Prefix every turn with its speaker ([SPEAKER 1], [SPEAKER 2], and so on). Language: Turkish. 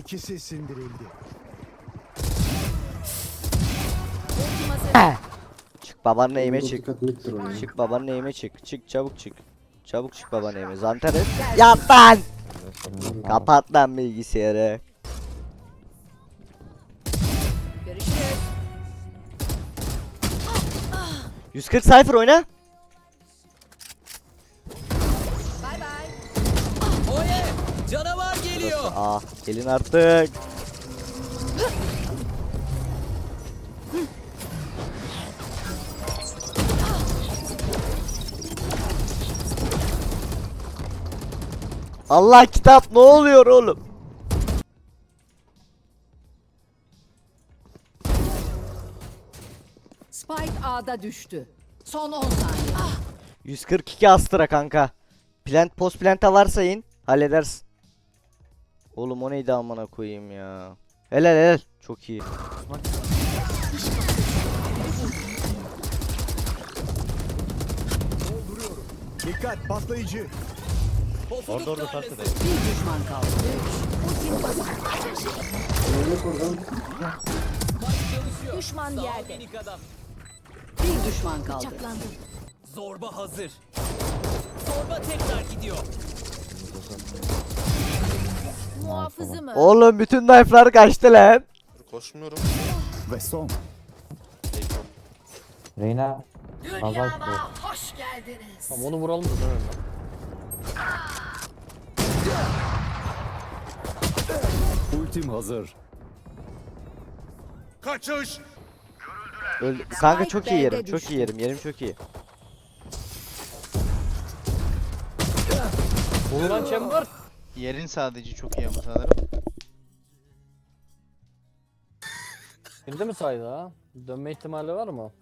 [SPEAKER 1] İkisi sindirildi.
[SPEAKER 2] Çık babanın eğime çık. Çık babanın eğime çık. Çık çabuk çık. Çabuk çık babanın eğime. Zantares. Yat lan. Kapat lan bilgisayarı.
[SPEAKER 3] Görüşürüz.
[SPEAKER 2] 140 sayfır oyna.
[SPEAKER 4] Canavar geliyor.
[SPEAKER 2] Ah gelin artık. Allah kitap ne oluyor oğlum?
[SPEAKER 3] Spike A'da düştü. Son 10 saniye.
[SPEAKER 2] 142 astra kanka. Plant post planta varsa in halledersin. Oğlum o neydi amına koyayım ya. Helal helal. Çok iyi.
[SPEAKER 1] Dikkat patlayıcı.
[SPEAKER 4] Orada orada farklı
[SPEAKER 3] Bir düşman kaldı.
[SPEAKER 5] Öyle.
[SPEAKER 3] Düşman yerde. Bir düşman kaldı.
[SPEAKER 4] Zorba hazır. Zorba tekrar gidiyor.
[SPEAKER 3] Muhafızı mı?
[SPEAKER 2] Oğlum bütün knife'lar kaçtı lan.
[SPEAKER 6] Koşmuyorum.
[SPEAKER 1] Ve son.
[SPEAKER 7] Reyna
[SPEAKER 3] Dünyama hoş geldiniz.
[SPEAKER 8] Tamam onu vuralım da dönelim.
[SPEAKER 1] Ultim hazır.
[SPEAKER 6] Kaçış.
[SPEAKER 2] Öl kanka çok iyi yerim. Çok iyi yerim. Yerim çok iyi.
[SPEAKER 8] Vurulan chamber.
[SPEAKER 9] Yerin sadece çok iyi ama sanırım.
[SPEAKER 8] Girdi mi saydı ha? Dönme ihtimali var mı?